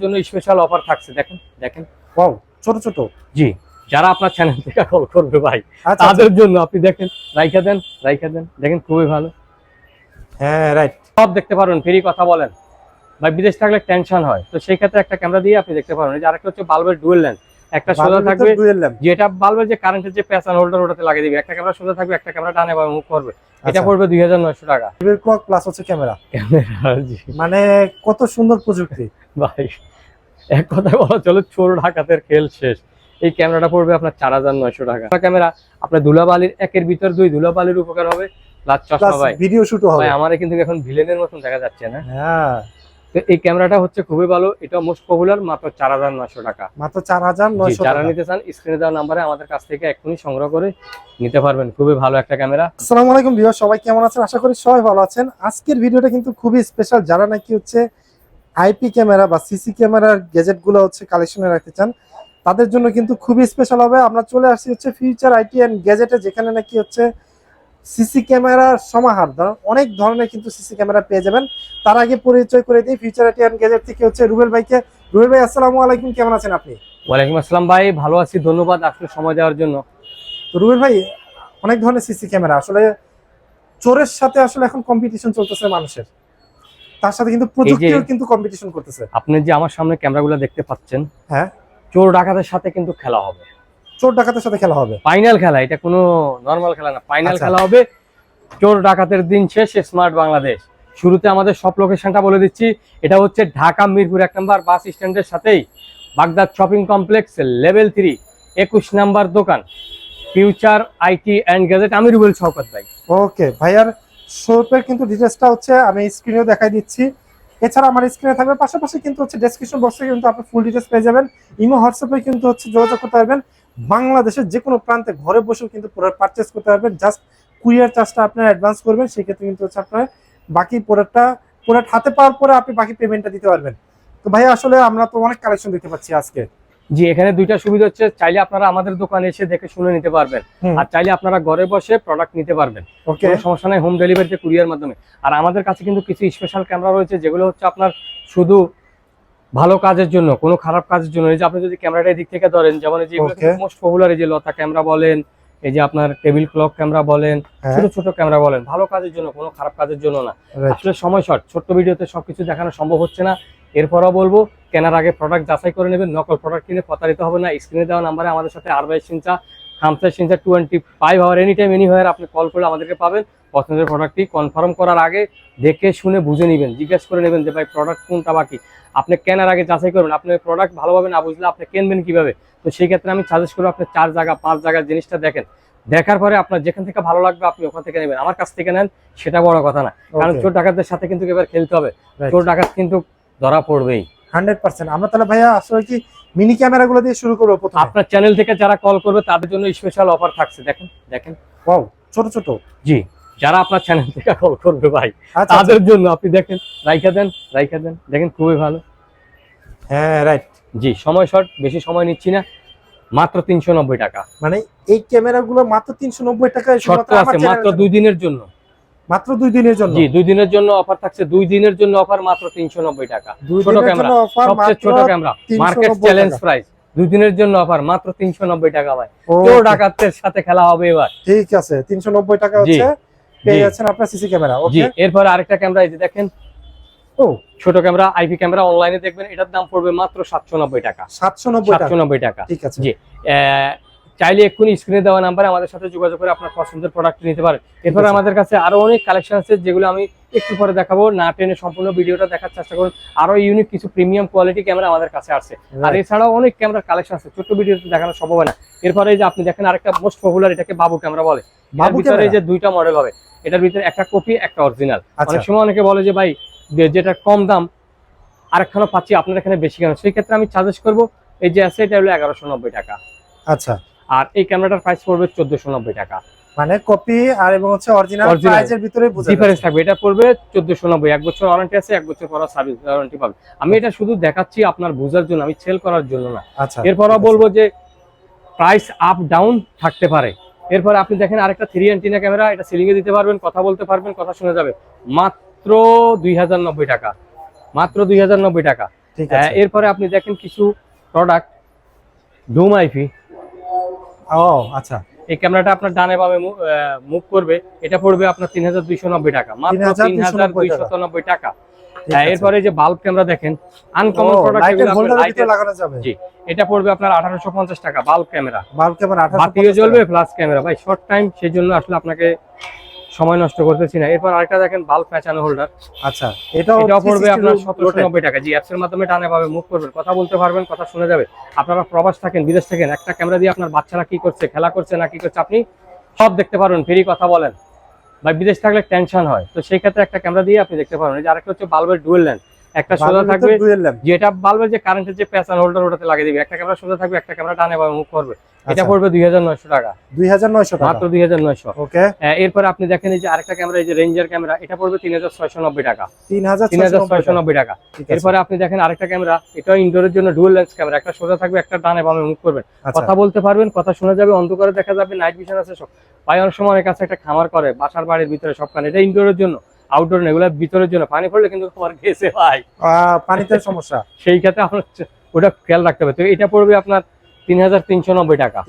জন্য special offer থাকছে দেখেন দেখেন। ওয়াও ছোট ছোট? জি যারা আপনার চ্যানেল থেকে কল করবে ভাই আচ্ছা তাদের জন্য আপনি দেখেন রাইখা দেন রাইখা দেন দেখেন খুবই ভালো। হ্যাঁ রাইট সব দেখতে পারবেন ফ্রি কথা বলেন। ভাই বিদেশ থাকলে টেনশন হয়। তো সেই ক্ষেত্রে একটা ক্যামেরা দিয়ে আপনি দেখতে পারবেন। যে আরেকটা হচ্ছে বাল্বের ডুয়েল লেন্স একটা সোজা থাকবে যেটা বাল্বের যে কারেন্টের যে প্যাচান হোল্ডার ওটাতে লাগিয়ে দিবে। একটা ক্যামেরা সোজা থাকবে একটা ক্যামেরা টানে বা মুভ করবে। এটা আচ্ছা। পড়বে দুই হাজার নয়শো টাকা। প্লাস হচ্ছে ক্যামেরা মানে কত সুন্দর প্রযুক্তি। ভাই এক কথায় বলা চলে চোর ঢাকাতের খেল শেষ। এই ক্যামেরাটা পড়বে আপনার চার হাজার নয়শো টাকা। ক্যামেরা আপনার ধুলাবালির একের ভিতর দুই ধুলাবালির উপকার হবে। প্লাস চশমা ভাই। ভিডিও শুট হবে। ভাই আমার কিন্তু এখন ভিলেনের মতন দেখা যাচ্ছে না। হ্যাঁ। তো এই ক্যামেরাটা হচ্ছে খুবই ভালো। এটা মোস্ট পপুলার মাত্র চার হাজার নয়শো টাকা। মাত্র চার হাজার নয়শো যারা নিতে চান স্ক্রিনে দেওয়া নাম্বারে আমাদের কাছ থেকে এক্ষুনি সংগ্রহ করে নিতে পারবেন। খুবই ভালো একটা ক্যামেরা। আসসালামু আলাইকুম ভিউয়ার সবাই কেমন আছেন? আশা করি সবাই ভালো আছেন। আজকের ভিডিওটা কিন্তু খুবই স্পেশাল যারা নাকি হচ্ছে আইপি ক্যামেরা বা সিসি ক্যামেরার গ্যাজেটগুলো হচ্ছে কালেকশনে রাখতে চান তাদের জন্য কিন্তু খুবই স্পেশাল হবে। আমরা চলে আসছি হচ্ছে ফিউচার আইটি অ্যান্ড গ্যাজেটে যেখানে নাকি হচ্ছে সিসি ক্যামেরার সমাহার। ধরুন অনেক ধরনের কিন্তু সিসি ক্যামেরা পেয়ে যাবেন। তার আগে পরিচয় করে দিই ফিউচার আইটি গ্যাজেট থেকে হচ্ছে রুবেল ভাইকে। রুবেল ভাই আসসালামু আলাইকুম কেমন আছেন আপনি? ওয়ালাইকুম আসসালাম ভাই ভালো আছি ধন্যবাদ আসলে সময় দেওয়ার জন্য। তো রুবেল ভাই অনেক ধরনের সিসি ক্যামেরা আসলে চোরের সাথে আসলে এখন কম্পিটিশন চলতেছে মানুষের। তার সাথে কিন্তু প্রযুক্তিও কিন্তু কম্পিটিশন করতেছে। আপনি যে আমার সামনে ক্যামেরাগুলো দেখতে পাচ্ছেন হ্যাঁ। চোর ডাকাতের সাথে কিন্তু খেলা হবে। চোর ডাকাতের সাথে খেলা হবে। ফাইনাল খেলা এটা কোনো নর্মাল খেলা না। ফাইনাল আচ্ছা। খেলা হবে চোর ডাকাতের দিন শেষ স্মার্ট বাংলাদেশ। শুরুতে আমাদের সব লোকেশনটা বলে দিচ্ছি। এটা হচ্ছে ঢাকা মিরপুর এক নম্বর বাস স্ট্যান্ডের সাথেই Baghdad shopping complex level three একুশ নাম্বার দোকান। ফিউচার আইটি অ্যান্ড গ্যাজেট আমি রুবেল শওকত ভাই। ওকে ভাইয়ার শপের কিন্তু ডিটেলসটা হচ্ছে আমি স্ক্রিনেও দেখাই দিচ্ছি। এছাড়া আমার স্ক্রিনে থাকবে পাশাপাশি কিন্তু হচ্ছে ডেসক্রিপশন বক্সে কিন্তু আপনি ফুল ডিটেলস পেয়ে যাবেন। ইমো হোয়াটসঅ্যাপে কিন্তু হচ্ছে যোগাযোগ করতে পারবেন। বাংলাদেশের যে কোনো প্রান্তে ঘরে বসেও কিন্তু প্রোডাক্ট পারচেস করতে পারবেন। জাস্ট কুরিয়ার চার্জটা আপনার অ্যাডভান্স করবেন সেক্ষেত্রে কিন্তু হচ্ছে আপনার বাকি প্রোডাক্টটা প্রোডাক্ট হাতে পাওয়ার পরে আপনি বাকি পেমেন্টটা দিতে পারবেন। তো ভাই আসলে আমরা তো অনেক কালেকশন দেখতে পাচ্ছি আজকে। জি এখানে দুইটা সুবিধা হচ্ছে চাইলে আপনারা আমাদের দোকানে এসে দেখে শুনে নিতে পারবেন। আর চাইলে আপনারা ঘরে বসে প্রোডাক্ট নিতে পারবেন। ওকে কোনো সমস্যা নাই হোম ডেলিভারিতে কুরিয়ার মাধ্যমে। আর আমাদের কাছে কিন্তু কিছু স্পেশাল ক্যামেরা রয়েছে যেগুলো হচ্ছে আপনার শুধু ভালো কাজের জন্য কোনো খারাপ কাজের জন্য। এই যে আপনি যদি ক্যামেরাটার দিক থেকে ধরেন যেমন এই যে মোস্ট পপুলার এই যে লতা ক্যামেরা বলেন এই যে আপনার টেবিল ক্লক ক্যামেরা বলেন হ্যাঁ। ছোট ছোট ক্যামেরা বলেন ভালো কাজের জন্য কোনো খারাপ কাজের জন্য না। আসলে সময় শর্ট ছোট্ট ভিডিওতে সবকিছু দেখানো সম্ভব হচ্ছে না। এরপরও বলব কেনার আগে প্রোডাক্ট যাচাই করে নেবেন নকল প্রোডাক্ট কিনে প্রতারিত হবে না। স্ক্রিনে দেওয়া নাম্বারে আমাদের সাথে আর বাইশ খামসা সিনচা twenty five hour any time any hour আপনি কল করে আমাদেরকে পাবেন। পছন্দের প্রোডাক্টটি কনফার্ম করার আগে দেখে শুনে বুঝে নেবেন জিজ্ঞেস করে নেবেন যে ভাই প্রোডাক্ট কোনটা বাকি আপনি কেনার আগে যাচাই করবেন আপনি প্রোডাক্ট ভালোভাবে না বুঝলে আপনি কিনবেন কীভাবে? তো সেই ক্ষেত্রে আমি সাজেস্ট করব আপনি চার জায়গা পাঁচ জায়গার জিনিসটা দেখেন। দেখার পরে আপনার যেখান থেকে ভালো লাগবে আপনি ওখান থেকে নেবেন। আমার কাছ থেকে নেন সেটা বড় কথা না। কারণ. চোর ডাকাতদের সাথে কিন্তু এবার খেলতে হবে. চোর ডাকাত কিন্তু ধরা পড়বেই। হান্ড্রেড পার্সেন্ট আমরা তাহলে ভাইয়া আসলে কি মিনি ক্যামেরা গুলো দিয়ে শুরু করব প্রথমে। আপনার চ্যানেল থেকে যারা কল করবে তাদের জন্য স্পেশাল অফার থাকছে। দেখেন দেখেন। ওয়াও ছোট ছোট? জি যারা আপনার চ্যানেল থেকে কল করবে ভাই আচ্ছা তাদের জন্য আপনি দেখেন রাইখা দেন রাইখা দেন। দেখেন খুবই ভালো। হ্যাঁ রাইট জি সময় শর্ট বেশি সময় নিচ্ছি না। মাত্র তিনশো নব্বই টাকা। মানে এই ক্যামেরা গুলো মাত্র তিনশো নব্বই টাকায় শর্ত আছে মাত্র দুই দিনের জন্য। মাত্র দুই দিনের জন্য? জি দুই দিনের জন্য অফার থাকছে। দুই দিনের জন্য অফার মাত্র তিনশো নব্বই টাকা। দুই ছোট ক্যামেরা, সবচেয়ে ছোট ক্যামেরা মার্কেট চ্যালেঞ্জ প্রাইস দুই দিনের জন্য অফার মাত্র তিনশো নব্বই টাকা ভাই। চোর ডাকাতের সাথে খেলা হবে এবার। ঠিক আছে তিনশো নব্বই টাকা হচ্ছে। পেয়ে যাচ্ছেন আপনার সিসি ক্যামেরা জি ওকে এরপরে আরেকটা ক্যামেরা এই যে দেখেন। ও। ছোট ক্যামেরা আইপি ক্যামেরা অনলাইনে দেখবেন এটার দাম পড়বে মাত্র সাতশো নব্বই টাকা। সাতশো নব্বই টাকা। সাতশো নব্বই টাকা। ঠিক আছে। জি। চাইলে এক্ষুনি স্ক্রিনে দেওয়া নাম্বারে আমাদের সাথে যোগাযোগ করে আপনার পছন্দের প্রোডাক্ট নিতে পারেন। এরপরে আমাদের কাছে আরও অনেক কালেকশন আছে যেগুলো আমি একটু পরে দেখাবো। না টেনে সম্পূর্ণ ভিডিওটা দেখার চেষ্টা করুন। আরও ইউনিক কিছু প্রিমিয়াম কোয়ালিটি ক্যামেরা আমাদের কাছে আছে। আর এছাড়াও অনেক ক্যামেরার কালেকশন আছে। ছোট্ট ভিডিওতে দেখানো সম্ভব হয় না। এরপরে যে আপনি দেখেন আরেকটা মোস্ট পপুলার এটাকে বাবু ক্যামেরা বলে। ভিতরে যে দুইটা মডেল হবে। এটার ভিতরে একটা কপি একটা অরিজিনাল আচ্ছা। অনেক সময় অনেকে বলে যে ভাই যেটা কম দাম আরেকখানে পাচ্ছি আপনার এখানে বেশি কেন? সেই ক্ষেত্রে আমি সাজেস্ট করব এই যে আছে এটা হলো এগারোশো নব্বই টাকা। আচ্ছা। আর এই ক্যামেরাটার প্রাইস পড়বে চোদ্দশো নব্বই টাকা। মানে কপি আর এবং হচ্ছে অরিজিনাল। প্রাইজের ভিতরে ডিফারেন্স থাকবে। এটা পড়বে চোদ্দশো নব্বই। এক বছর ওয়ারেন্টি আছে এক বছর পর সার্ভিস ওয়ারেন্টি পাবে। আমি এটা শুধু দেখাচ্ছি আপনার বোঝার জন্য আমি সেল করার জন্য না। আচ্ছা এরপরও বলব যে প্রাইস আপ ডাউন থাকতে পারে। এরপর আপনি দেখেন আরেকটা থ্রি অ্যান্টিনা ক্যামেরা এটা সিলিং এ দিতে পারবেন কথা বলতে পারবেন কথা শোনা যাবে। মাত্র দুই হাজার নব্বই টাকা। মাত্র দুই হাজার নব্বই টাকা। ঠিক হ্যাঁ, আছে। এরপরে আপনি দেখেন কিছু প্রোডাক্ট ডুম আইপি ও আচ্ছা। এই ক্যামেরাটা আপনার ডানে বামে মুভ করবে। এটা পড়বে আপনার তিন হাজার দুইশো নব্বই টাকা। মাত্র তিন হাজার 3,290 নব্বই টাকা। এরপরে যে বাল্ব ক্যামেরা দেখেন আনকমন প্রোডাক্ট লাইটের হোল্ডারের ভিতরে লাগানো যাবে। জি এটা পড়বে আপনার আঠারোশো পঞ্চাশ টাকা বাল্ব ক্যামেরা বাল্ব ক্যামেরা বাতিও জ্বলবে প্লাস ক্যামেরা ভাই শর্ট টাইম সেই জন্য আসলে আপনাকে সময় নষ্ট করতেছি না। এরপর আরেকটা দেখেন বাল্ব প্যাঁচানো হোল্ডার আচ্ছা এটা এটা পড়বে আপনার। সতেরোশো নব্বই টাকা জি অ্যাপস এর মাধ্যমে টানে পাবে মুভ করবেন। কথা বলতে পারবেন কথা শুনে যাবে। আপনারা প্রবাস থাকেন বিদেশ থাকেন একটা ক্যামেরা দিয়ে আপনার বাচ্চারা কি করছে খেলা করছে না কি করছে আপনি সব দেখতে পারবেন ফেরি কথা বলেন। বা বিদেশ থাকলে টেনশন হয়। তো সেই ক্ষেত্রে একটা ক্যামেরা দিয়ে আপনি দেখতে পারবেন। এই যে আরেকটা হচ্ছে বাল্বের ডুয়েল ল্যান্ড একটা সোজা থাকবে। যেটা বাল্বের যে কারেন্টের যে প্যাচান হোল্ডার ওটাতে লাগিয়ে দিবে। একটা ক্যামেরা সোজা থাকবে একটা ক্যামেরা ডানে পাবে মুভ করবে। এটা আচ্ছা, পড়বে দুই হাজার নয়শো টাকা। 2900 টাকা। মাত্র দুই হাজার নয়শো। ওকে এরপরে আপনি দেখেন এই যে আরেকটা ক্যামেরা এই যে রেঞ্জার ক্যামেরা এটা পড়বে তিন হাজার ছয়শো নব্বই টাকা। তিন হাজার 3690 ছয়শো টাকা। নব্বই টাকা এরপরে আপনি দেখেন আরেকটা ক্যামেরা এটাও ইনডোরের জন্য ডুয়াল লেন্স ক্যামেরা একটা সোজা থাকবে একটা ডানে বামে মুভ করবেন। আচ্ছা। কথা বলতে পারবেন কথা শোনা যাবে অন্ধকারে দেখা যাবে নাইট ভিশন আছে সব। ভাই অনেক সময় অনেক কাছে একটা খামার করে বাসার বাড়ির ভিতরে সবখানে এটা ইনডোরের জন্য। আউটডোর এগুলো ভিতরের জন্য। পানি পড়লে কিন্তু তোমার গেছে ভাই। পানিতে সমস্যা। সেই ক্ষেত্রে হচ্ছে ওটা খেয়াল রাখতে হবে। তো এটা পড়বে আপনার তিন হাজার তিনশো নব্বই টাকা।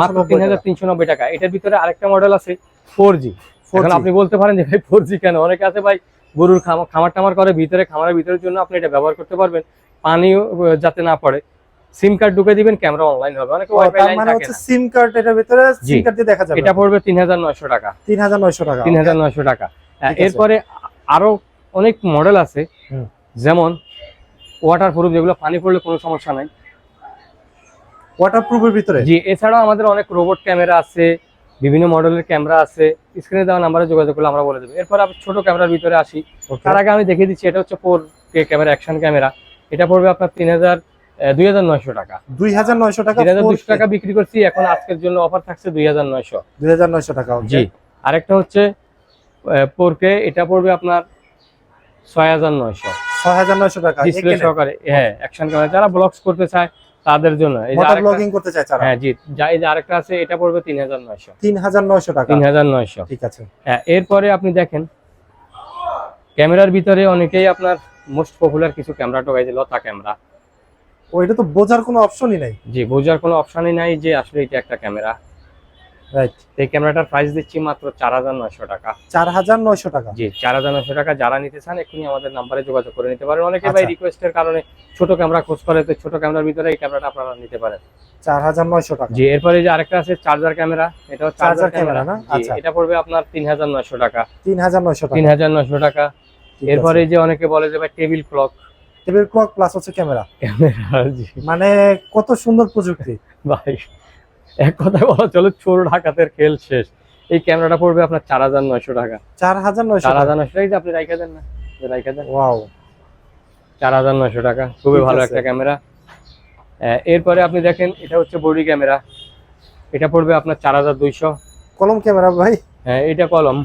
মাত্র তিন হাজার তিনশো নব্বই টাকা। এটার ভিতরে আরেকটা মডেল আছে ফোর জি এখন আপনি বলতে পারেন যে ভাই ফোর জি কেন? অনেকে আছে ভাই গরুর খামা- খামার টামার করে ভিতরে খামারের ভিতরের জন্য আপনি এটা ব্যবহার করতে পারবেন। পানিও যাতে না পড়ে। সিম কার্ড ঢুকে দিবেন ক্যামেরা অনলাইন হবে। অনেকে ওয়াইফাই লাইন মানে থাকে হচ্ছে সিম কার্ড এটার ভিতরে সিম কার্ড দিয়ে দেখা যাবে। এটা পড়বে তিন হাজার নয়শো টাকা। 3900 টাকা তিন হাজার নয়শো টাকা। এরপরে আরও অনেক মডেল আছে। যেমন ওয়াটার প্রুফ যেগুলো পানি পড়লে কোনো সমস্যা নাই। ওয়াটার ওয়াটারপ্রুফের ভিতরে? জি এছাড়াও আমাদের অনেক রোবট ক্যামেরা আছে বিভিন্ন মডেলের ক্যামেরা আছে। স্ক্রিনে দেওয়া নাম্বারে যোগাযোগ করলে আমরা বলে দেবো। এরপর আমি ছোট ক্যামেরার ভিতরে আসি। তার আগে আমি দেখিয়ে দিচ্ছি এটা হচ্ছে four K camera action camera এটা পড়বে আপনার তিন হাজার দুই হাজার নয়শো টাকা। 2900 টাকা তিন হাজার দুশো টাকা বিক্রি করছি এখন আজকের জন্য অফার থাকছে দুই হাজার নয়শো। 2900 টাকা জি। আরেকটা হচ্ছে কে এটা পড়বে আপনার ছয় হাজার নয়শো। 6900 টাকা ডিসপ্লে সহকারে হ্যাঁ অ্যাকশন ক্যামেরা যারা ব্লগস করতে চায় তাদের জন্য। যে ব্লগিং করতে তারা? হ্যাঁ জি যা আরেকটা আছে এটা পড়বে তিন হাজার নয়শো। 3900 টাকা। তিন হাজার নয়শো। ঠিক আছে। হ্যাঁ এরপরে আপনি দেখেন ক্যামেরার ভিতরে অনেকেই আপনার মোস্ট পপুলার কিছু ক্যামেরা টোকাইছে লতা ক্যামেরা ও এটা তো বোঝার কোনো অপশনই নাই। জি বোঝার কোনো অপশনই নাই যে আসলে এটা একটা ক্যামেরা রাইট এই ক্যামেরাটার প্রাইস দিচ্ছি মাত্র চার হাজার নয়শো টাকা। 4900 টাকা? জি চার হাজার নয়শো টাকা। যারা নিতে চান এক্ষুনি আমাদের নাম্বারে যোগাযোগ করে নিতে পারেন। অনেকে ভাই আচ্ছা। রিকোয়েস্টের কারণে ছোট ক্যামেরা খোঁজ করে তো ছোট ক্যামেরার ভিতরে এই ক্যামেরাটা আপনারা নিতে পারেন। 4900 টাকা। জি এরপরে যে আরেকটা আছে চার্জার ক্যামেরা এটাও চার্জার ক্যামেরা না? আচ্ছা। এটা পড়বে আপনার তিন হাজার নয়শো টাকা। 3900 টাকা। তিন হাজার নয়শো টাকা। এরপরে। যে অনেকে বলে যে ভাই table clock table clock plus হচ্ছে ক্যামেরা। ক্যামেরা মানে কত সুন্দর প্রযুক্তি। ভাই এক কথায় বলা চলো চোর ডাকাতের খেল শেষ। এই ক্যামেরাটা পড়বে আপনার চার হাজার নয়শো টাকা। 4900 চার টাকা? হাজার নয়শো টাকা আপনি রাইখা দেন না রাইখা দেন। ওয়াও। চার হাজার নয়শো টাকা খুবই ভালো একটা ক্যামেরা। এরপরে আপনি দেখেন এটা হচ্ছে বডি ক্যামেরা। এটা পড়বে আপনার চার হাজার দুইশো। কলম ক্যামেরা ভাই? হ্যাঁ এটা কলম।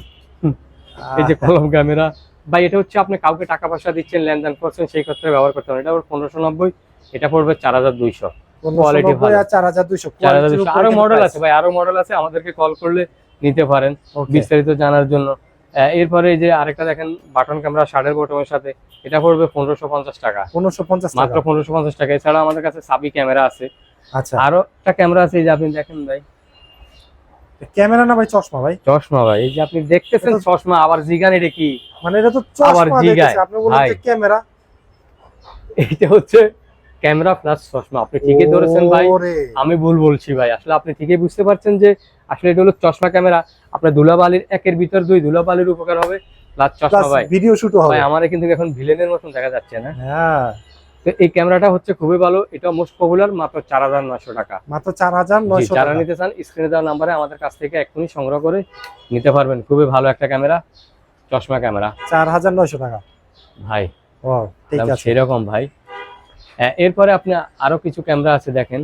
এই যে কলম ক্যামেরা। ভাই এটা হচ্ছে আপনি কাউকে টাকা পয়সা দিচ্ছেন লেনদেন করছেন সেই ক্ষেত্রে ব্যবহার করতে পারেন। এটা পনেরোশো নব্বই এটা পড়বে চার হাজার দুইশো। 1590 ভালো। আর 4200 চার হাজার Quality-র দুইশো। উপরে আরও মডেল আছে ভাই আরও মডেল আছে আমাদেরকে কল করলে নিতে পারেন বিস্তারিত জানার জন্য। এরপরে এই যে আরেকটা দেখেন বাটন ক্যামেরা ষাটের বটমের সাথে এটা পড়বে পনেরোশো পঞ্চাশ টাকা। 1550 মাত্র টাকা। পনেরোশো পঞ্চাশ টাকা। এছাড়া আমাদের কাছে সাবি ক্যামেরা আছে। আচ্ছা। আরও একটা ক্যামেরা আছে এই যে আপনি দেখেন ভাই। ক্যামেরা না ভাই চশমা ভাই? চশমা ভাই এই যে আপনি দেখতেছেন চশমা আবার জিগান এটা কি? মানে এটা তো আবার চশমা জিগায়, আপনি বলেন ক্যামেরা। এইটা হচ্ছে ক্যামেরা প্লাস চশমা। আপনি ঠিকই ধরেছেন ভাই আমি ভুল বলছি ভাই। আসলে আপনি ঠিকই বুঝতে পারছেন যে আসলে এটা হলো চশমা ক্যামেরা। আপনার ধুলাবালির একের ভিতর দুই ধুলাবালির উপকার হবে প্লাস চশমা ভাই। ভিডিও শুট হবে। ভাই আমার কিন্তু এখন ভিলেনের মতন দেখা যাচ্ছে না। হ্যাঁ। তো এই ক্যামেরাটা হচ্ছে খুবই ভালো। এটা মোস্ট পপুলার মাত্র চার হাজার নয়শো টাকা। মাত্র জি, 4900 যারা টাকা। নিতে চান স্ক্রিনে দেওয়া নাম্বারে আমাদের কাছ থেকে এক্ষুনি সংগ্রহ করে নিতে পারবেন। খুবই ভালো একটা ক্যামেরা চশমা ক্যামেরা। 4900 টাকা। ভাই ও ঠিক আছে। সেরকম ভাই। এরপরে আপনি আরও কিছু ক্যামেরা আছে দেখেন।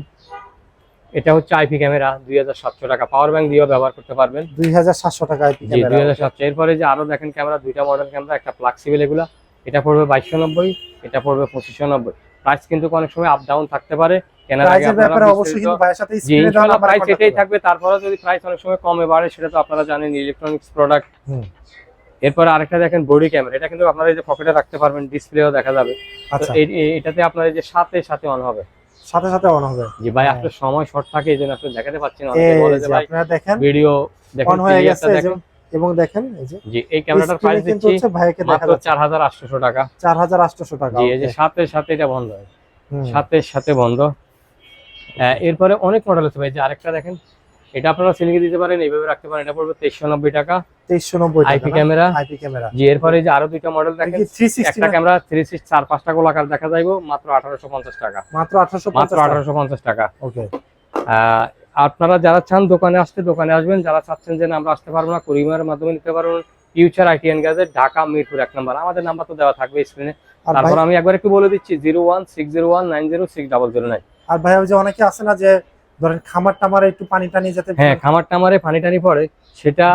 এটা হচ্ছে আইপি ক্যামেরা দুই হাজার সাতশো টাকা পাওয়ার ব্যাংক দিয়েও ব্যবহার করতে পারবেন। 2700 টাকা আইপি দুই হাজার সাতশো। এরপরে যে আরও দেখেন ক্যামেরা দুইটা মডেল ক্যামেরা একটা ফ্লাক্সিবল এগুলা। এটা পড়বে বাইশশো নব্বই এটা পড়বে পঁচিশশো নব্বই। প্রাইস কিন্তু অনেক সময় আপ ডাউন থাকতে পারে। কেনার আগে প্রাইস এটাই থাকবে। তারপরে যদি প্রাইস অনেক সময় কমে বাড়ে সেটা তো আপনারা জানেন ইলেকট্রনিক্স প্রোডাক্ট। এরপরে আরেকটা দেখেন বডি ক্যামেরা এটা কিন্তু আপনারা এই যে পকেটে রাখতে পারবেন ডিসপ্লেও দেখা যাবে। আচ্ছা। এটাতে আপনার এই যে সাথে সাথে অন হবে। সাথে সাথে অন হবে। জি ভাই হ্যাঁ। আসলে সময় শর্ট থাকে এই জন্য আপনি দেখাতে পাচ্ছেন অনেকে বলে যে ভাই আপনারা দেখেন ভিডিও দেখেন অন হয়ে গেছে এবং দেখেন এই যে জি এই ক্যামেরাটার প্রাইস দিচ্ছি হচ্ছে ভাইকে দেখা যাচ্ছে। চার হাজার আটশোশো টাকা। চার হাজার আটশোশো টাকা জি এই যে। সাথে সাথে এটা বন্ধ হয়। সাথে সাথে বন্ধ। এরপরে অনেক মডেল আছে ভাই যে আরেকটা দেখেন। এটা আপনারা সিলিংয়ে দিতে পারেন এইভাবে রাখতে পারেন। এটা পড়বে তেইশশো নব্বই টাকা। তেইশশো নব্বই আইপি ক্যামেরা আইপি ক্যামেরা জি এরপরে যে আরও দুইটা মডেল দেখেন একটা ক্যামেরা থ্রি সিক্স চার পাঁচটা গোলাকার দেখা যাইবো মাত্র আঠারোশো পঞ্চাশ টাকা। মাত্র আঠারোশো মাত্র আঠারোশো পঞ্চাশ টাকা। ওকে আপনারা যারা চান দোকানে আসতে দোকানে আসবেন। যারা চাচ্ছেন যে আমরা আসতে পারব না কুরিমারের মাধ্যমে নিতে পারবেন future IT and gadget Dhaka Mirpur এক নম্বর। আমাদের নাম্বার তো দেওয়া থাকবে স্ক্রিনে তারপর আমি একবার একটু বলে দিচ্ছি zero one six zero one nine zero six double zero nine আর ভাই যে অনেকে আছে না যে ধরেন খামার টামারে একটু পানি টানি যাতে হ্যাঁ খামার টামারে পানি টানি পড়ে সেটা?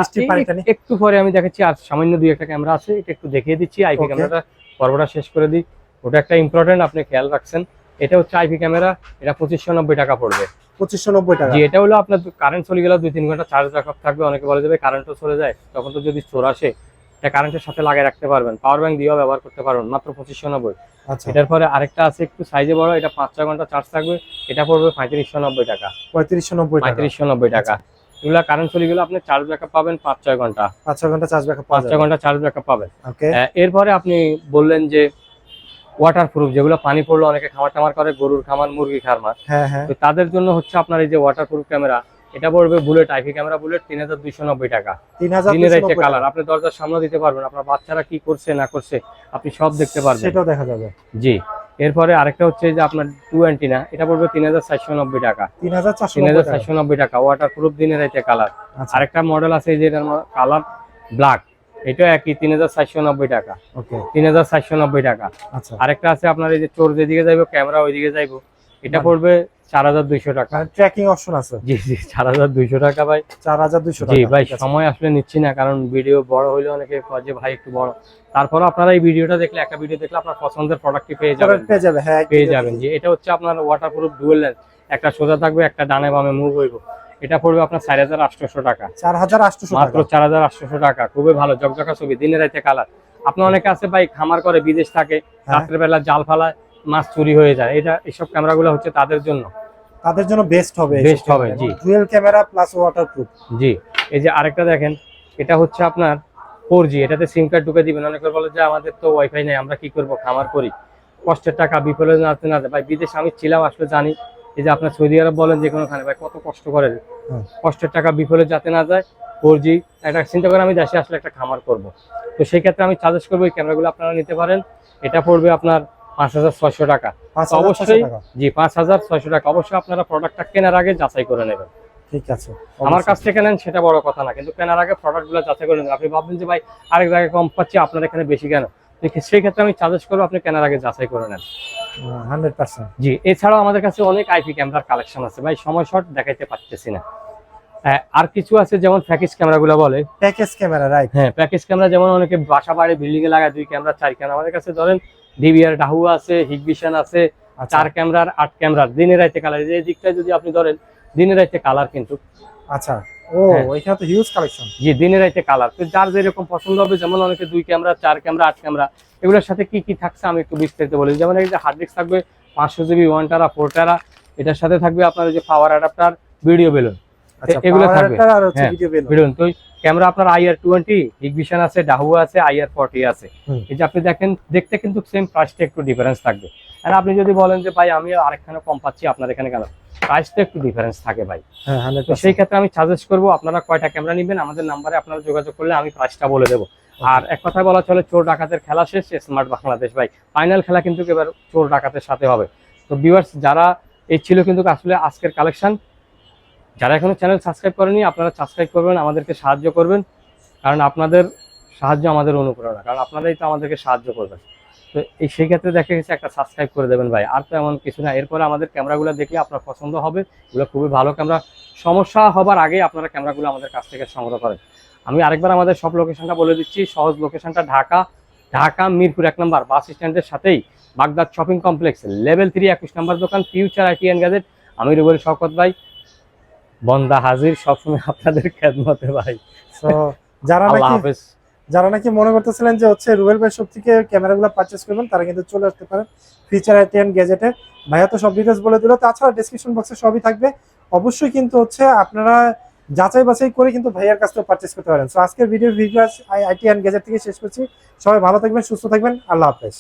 একটু পরে আমি দেখাচ্ছি আর সামান্য দুই একটা ক্যামেরা আছে এটা একটু দেখিয়ে দিচ্ছি আইপি. ক্যামেরাটা পর্বটা শেষ করে দিই ওটা একটা ইম্পর্টেন্ট আপনি খেয়াল রাখছেন এটা হচ্ছে আইপি ক্যামেরা এটা পঁচিশশো নব্বই টাকা পড়বে পঁচিশশো নব্বই টাকা জি এটা হলো আপনার কারেন্ট চলে গেলে দুই তিন ঘণ্টা চার্জ ব্যাকআপ থাকবে অনেকে বলে যাবে কারেন্টও চলে যায় তখন তো যদি চোর আসে এটা কারেন্টের সাথে লাগিয়ে রাখতে পারবেন। পাওয়ার ব্যাংক দিয়েও ব্যবহার করতে পারবেন মাত্র পঁচিশশো নব্বই। আচ্ছা। এটার পরে আরেকটা আছে একটু সাইজে বড় এটা পাঁচ ছয় ঘণ্টা চার্জ থাকবে এটা পড়বে পঁয়ত্রিশশো নব্বই টাকা। পঁয়ত্রিশশো নব্বই পঁয়ত্রিশশো নব্বই টাকা। এগুলা কারেন্ট চলে গেলে আপনি চার্জ ব্যাকআপ পাবেন পাঁচ ছয় ঘণ্টা। পাঁচ ছয় ঘণ্টা চার্জ ব্যাকআপ পাঁচ ছয় ঘণ্টা চার্জ ব্যাকআপ পাবেন। ওকে এরপরে আপনি বললেন যে ওয়াটার প্রুফ যেগুলো পানি পড়লে অনেকে খামার টামার করে গরুর খামার মুরগি খামার। হ্যাঁ হ্যাঁ। তো তাদের জন্য হচ্ছে আপনার এই যে ওয়াটার প্রুফ ক্যামেরা এটা পড়বে বুলেট আইপি ক্যামেরা বুলেট তিন হাজার দুইশো নব্বই টাকা। তিন হাজার দিনের একটা কালার আপনি দরজার সামনে দিতে পারবেন আপনার বাচ্চারা কি করছে না করছে আপনি সব দেখতে পারবেন। সেটাও দেখা যাবে। জি। এরপরে আরেকটা হচ্ছে যে আপনার টু অ্যান্টিনা এটা পড়বে তিন হাজার চারশো নব্বই টাকা। তিন হাজার চারশো নব্বই টাকা। ওয়াটার প্রুফ দিনের একটা কালার আচ্ছা। আরেকটা মডেল আছে যে এটার কালার ব্ল্যাক এটা একই তিন হাজার চারশো নব্বই টাকা। তিন হাজার চারশো নব্বই টাকা। আচ্ছা। আরেকটা আছে আপনার এই যে চোর যেদিকে যাইবো ক্যামেরা ওইদিকে যাইবো। এটা পড়বে চার হাজার দুইশো টাকা। মানে ট্র্যাকিং অপশন আছে। জি জি চার হাজার দুইশো টাকা ভাই। চার হাজার দুইশো জি ভাই সময় আসলে নিচ্ছি না কারণ ভিডিও বড় হইলে অনেকে যে ভাই একটু বড়। তারপর আপনারা এই ভিডিওটা দেখলে একটা ভিডিও দেখলে আপনার পছন্দের প্রোডাক্টটি পেয়ে যাবেন। পেয়ে যাবে হ্যাঁ পেয়ে যাবেন যে এটা হচ্ছে আপনার ডুয়েল লেন্স একটা সোজা থাকবে একটা ডানে বামে মুভ হইব। এটা পড়বে আপনার চার হাজার আটশোশো টাকা। চার হাজার আটশোশো মাত্র চার হাজার আটশোশো টাকা। খুবই ভালো জকজকা ছবি দিনে রাতে কালার আপনার অনেকে আছে ভাই খামার করে বিদেশ থাকে হ্যাঁ। রাত্রের বেলা জাল ফালায় মাছ চুরি হয়ে যায়। এটা এইসব ক্যামেরাগুলো হচ্ছে তাদের জন্য। তাদের জন্য বেস্ট হবে বেস্ট হবে, জি। ডুয়েল ক্যামেরা প্লাস ওয়াটারপ্রুফ জি। এই যে আরেকটা দেখেন এটা হচ্ছে আপনার ফোর জি এটাতে সিম কার্ড ঢুকে দিবেন। অনেকে বলে যে আমাদের তো ওয়াইফাই নেই আমরা কি করব? খামার করি। কষ্টের টাকা বিফলে যাতে না। যায়। ভাই বিদেশে আমি ছিলাম আসলে জানি। এই যে আপনার সৌদি আরব বলেন যে কোনোখানে ভাই কত কষ্ট করে হুম। কষ্টের টাকা বিফলে যাতে না যায়। ফোর জি একটা চিন্তা করে আমি দেশে আসলে একটা খামার করব। তো সেই ক্ষেত্রে আমি সাজেস্ট করব এই ক্যামেরাগুলো আপনারা নিতে পারেন। এটা পড়বে আপনার পাঁচ হাজার ছয়শো টাকা। অবশ্যই জি পাঁচ হাজার ছয়শো টাকা। অবশ্যই আপনারা প্রোডাক্টটা কেনার আগে যাচাই করে নেবেন। ঠিক আছে। আমার কাছ থেকে নেন সেটা বড় কথা না কিন্তু কেনার আগে প্রোডাক্টগুলো যাচাই করে নেন আপনি ভাববেন যে ভাই আরেক জায়গায় কম পাচ্ছি আপনার এখানে বেশি কেন? সেই ক্ষেত্রে আমি সাজেস্ট করব আপনি কেনার আগে যাচাই করে নেন। হান্ড্রেড পার্সেন্ট জি এছাড়াও আমাদের কাছে অনেক আইপি ক্যামেরার কালেকশন আছে। ভাই সময় শর্ট দেখাইতে পারতেছি না। আর কিছু আছে যেমন প্যাকেজ ক্যামেরাগুলো বলে। প্যাকেজ ক্যামেরা রাইট হ্যাঁ প্যাকেজ ক্যামেরা যেমন অনেকে বাসা বাড়ি বিল্ডিং এ লাগায় দুই ক্যামেরা চার ক্যামেরা আমাদের কাছে ধরেন ডিবিআর ডাহু আছে হিগভিশন আছে আচ্ছা। চার ক্যামেরার আট ক্যামেরার দিনের রাইতে কালার এই দিকটা যদি আপনি ধরেন দিনের রাইতে কালার কিন্তু। আচ্ছা। ও হ্যাঁ। এখানে তো হিউজ কালেকশন জি দিনের রাইতে কালার তো যার যেরকম পছন্দ হবে যেমন অনেকে দুই ক্যামেরা চার ক্যামেরা আট ক্যামেরা এগুলোর সাথে কি কি থাকছে আমি একটু বিস্তারিত বলি। যেমন এই যে হার্ড ডিস্ক থাকবে পাঁচশো GB one tera four tera এটার সাথে থাকবে আপনার যে পাওয়ার অ্যাডাপ্টার ভিডিও বেলুন এগুলো থাকবে। হচ্ছে হ্যাঁ, ভিডিও বেলুন। বেলুন। তো ক্যামেরা আপনার আইআর টোয়েন্টি ইগভিশন আছে ডাহু আছে আইআর ফর্টি আছে। এই যে আপনি দেখেন দেখতে কিন্তু সেম প্রাইসটা একটু ডিফারেন্স থাকবে। আর আপনি যদি বলেন যে ভাই আমি আরেকখানে কম পাচ্ছি আপনার এখানে কেন? প্রাইসটা একটু ডিফারেন্স থাকে ভাই। হ্যাঁ সেই ক্ষেত্রে আমি সাজেস্ট করব আপনারা কয়টা ক্যামেরা নেবেন আমাদের নাম্বারে আপনারা যোগাযোগ করলে আমি প্রাইসটা বলে দেবো। আর এক কথায় বলা চলে চোর ডাকাতের খেলা শেষ স্মার্ট বাংলাদেশ ভাই। ফাইনাল খেলা কিন্তু এবার চোর ডাকাতের সাথে হবে। তো ভিউয়ার্স যারা এই ছিল কিন্তু আসলে আজকের কালেকশন যারা এখনও চ্যানেল সাবস্ক্রাইব করেনি আপনারা সাবস্ক্রাইব করবেন, আমাদেরকে সাহায্য করবেন। কারণ আপনাদের সাহায্য আমাদের অনুপ্রেরণা, কারণ আপনারাই তো আমাদেরকে সাহায্য করবেন। তো এই সেই ক্ষেত্রে দেখা গেছে একটা সাবস্ক্রাইব করে দেবেন ভাই। আর তো এমন কিছু না। এরপরে আমাদের ক্যামেরাগুলো দেখলে আপনার পছন্দ হবে। এগুলো খুবই ভালো ক্যামেরা। সমস্যা হবার আগে আপনারা ক্যামেরাগুলো আমাদের কাছ থেকে সংগ্রহ করেন। আমি আরেকবার আমাদের সব লোকেশনটা বলে দিচ্ছি। সহজ লোকেশনটা ঢাকা। ঢাকা, মিরপুর এক নম্বর বাস স্ট্যান্ডের সাথেই Baghdad shopping complex level three একুশ নম্বর দোকান ফিউচার আইটি এন্ড গ্যাজেট আমি রুবেল শওকত ভাই। বন্দা হাজির সবসময় আপনাদের খেদমতে ভাই। যারা নাকি যারা নাকি মনে করতেছিলেন যে হচ্ছে রুবেল ভাই শপ থেকে ক্যামেরাগুলো পারচেস করবেন তারা কিন্তু চলে আসতে পারেন ফিচার আইটি অ্যান্ড গ্যাজেটে ভাইয়া তো সব ডিটেলস বলে দিল তাছাড়া ডিসক্রিপশন বক্সে সবই থাকবে। অবশ্যই কিন্তু হচ্ছে আপনারা যাচাই বাছাই করে কিন্তু ভাইয়ার কাছ থেকে পারচেস করতে পারেন। সো আজকের video video IT and gadget থেকে শেষ করছি। সবাই ভালো থাকবেন সুস্থ থাকবেন। আল্লাহ হাফেজ।